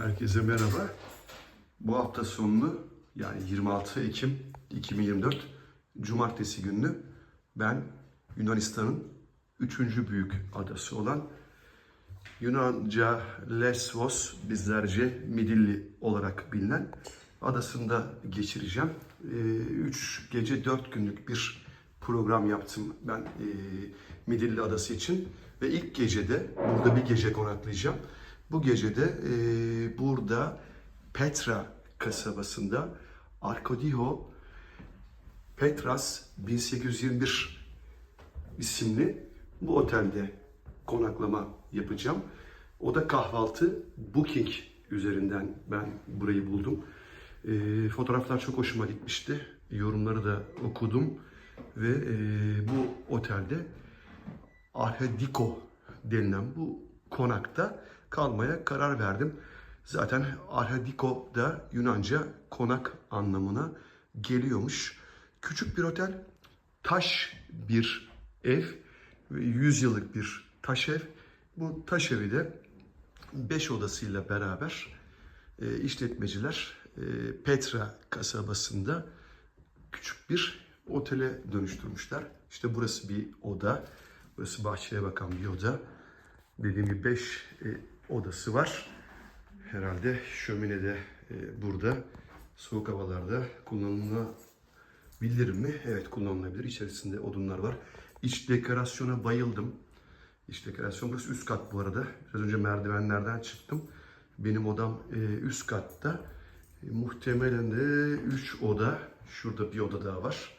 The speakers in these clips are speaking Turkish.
Herkese merhaba. Bu hafta sonunu yani 26 Ekim 2024 Cumartesi günü ben Yunanistan'ın üçüncü büyük adası olan Yunanca Lesvos bizlerce Midilli olarak bilinen adasında geçireceğim. 3 gece 4 günlük bir program yaptım ben e, Midilli Adası için ve ilk gecede burada bir gece konaklayacağım. Bu gecede e, burada Petra kasabasında Arkodiho Petras 1821 isimli bu otelde konaklama yapacağım. O da kahvaltı Booking üzerinden ben burayı buldum. E, fotoğraflar çok hoşuma gitmişti. Yorumları da okudum ve e, bu otelde Arhediko denilen bu konakta kalmaya karar verdim. Zaten Arhediko da Yunanca konak anlamına geliyormuş. Küçük bir otel, taş bir ev ve 100 yıllık bir taş ev. Bu taş evi de 5 odasıyla beraber e, işletmeciler e, Petra kasabasında küçük bir otele dönüştürmüşler. İşte burası bir oda. Burası bahçeye bakan bir oda. Dediğim gibi 5 odası var. Herhalde şömine de e, burada. Soğuk havalarda kullanılabilir mi? Evet kullanılabilir. İçerisinde odunlar var. İç dekorasyona bayıldım. İç dekorasyon burası üst kat bu arada. Biraz önce merdivenlerden çıktım. Benim odam e, üst katta. E, muhtemelen de 3 oda. Şurada bir oda daha var.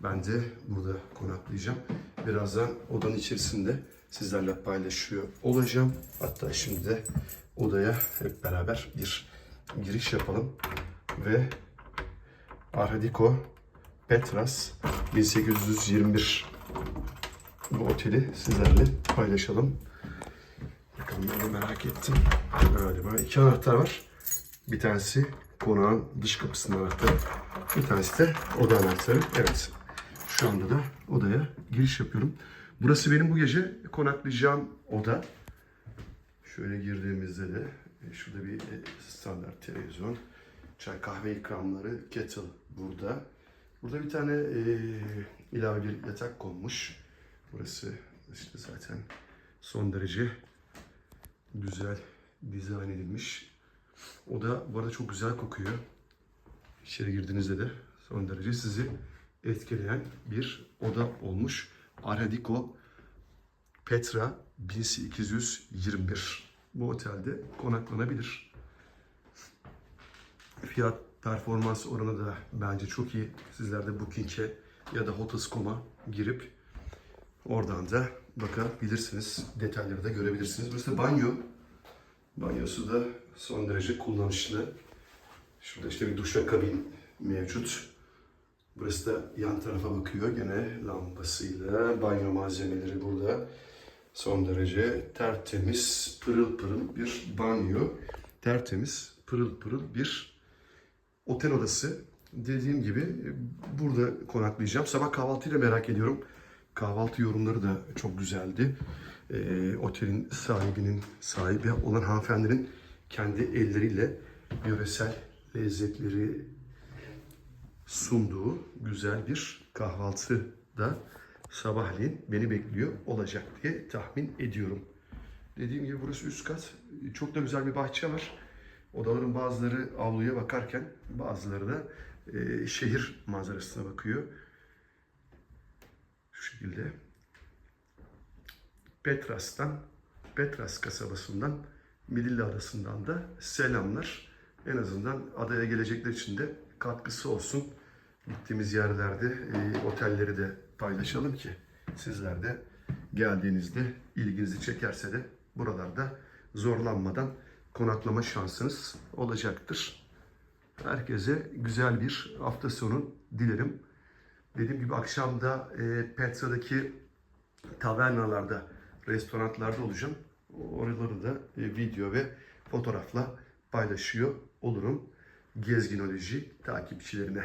Ben de burada konaklayacağım. Birazdan odanın içerisinde sizlerle paylaşıyor olacağım. Hatta şimdi de odaya hep beraber bir giriş yapalım. Ve Arhadiko Petras 1821 bu oteli sizlerle paylaşalım. Bakalım ben de merak ettim. Galiba iki anahtar var. Bir tanesi konağın dış kapısının anahtarı. Bir tanesi de oda anahtarı. Evet. Şu anda da odaya giriş yapıyorum. Burası benim bu gece konaklayacağım oda. Şöyle girdiğimizde de e, şurada bir e, standart televizyon, çay kahve ikramları, kettle burada. Burada bir tane e, ilave bir yatak konmuş. Burası işte zaten son derece güzel dizayn edilmiş. Oda bu arada çok güzel kokuyor. İçeri girdiğinizde de son derece sizi etkileyen bir oda olmuş. Arhadiko Petra 1821. Bu otelde konaklanabilir. Fiyat performans oranı da bence çok iyi. Sizler de Booking'e ya da Hotels.com'a girip oradan da bakabilirsiniz. Detayları da görebilirsiniz. Burası banyo. Banyosu da son derece kullanışlı. Şurada işte bir duşakabin mevcut. Burası da yan tarafa bakıyor. Gene lambasıyla banyo malzemeleri burada. Son derece tertemiz, pırıl pırıl bir banyo. Tertemiz, pırıl pırıl bir otel odası. Dediğim gibi burada konaklayacağım. Sabah kahvaltıyla merak ediyorum. Kahvaltı yorumları da çok güzeldi. Ee, otelin sahibinin, sahibi olan hanımefendinin kendi elleriyle yöresel lezzetleri sunduğu güzel bir kahvaltı da sabahleyin beni bekliyor olacak diye tahmin ediyorum. Dediğim gibi burası üst kat. Çok da güzel bir bahçe var. Odaların bazıları avluya bakarken bazıları da e, şehir manzarasına bakıyor. Şu şekilde. Petras'tan, Petras kasabasından, Midilli Adası'ndan da selamlar. En azından adaya gelecekler için de katkısı olsun. Gittiğimiz yerlerde e, otelleri de paylaşalım ki sizler de geldiğinizde ilginizi çekerse de buralarda zorlanmadan konaklama şansınız olacaktır. Herkese güzel bir hafta sonu dilerim. Dediğim gibi akşam da e, Petra'daki tavernalarda, restoranlarda olacağım. Oraları da e, video ve fotoğrafla paylaşıyor olurum. Gezginoloji takipçilerine.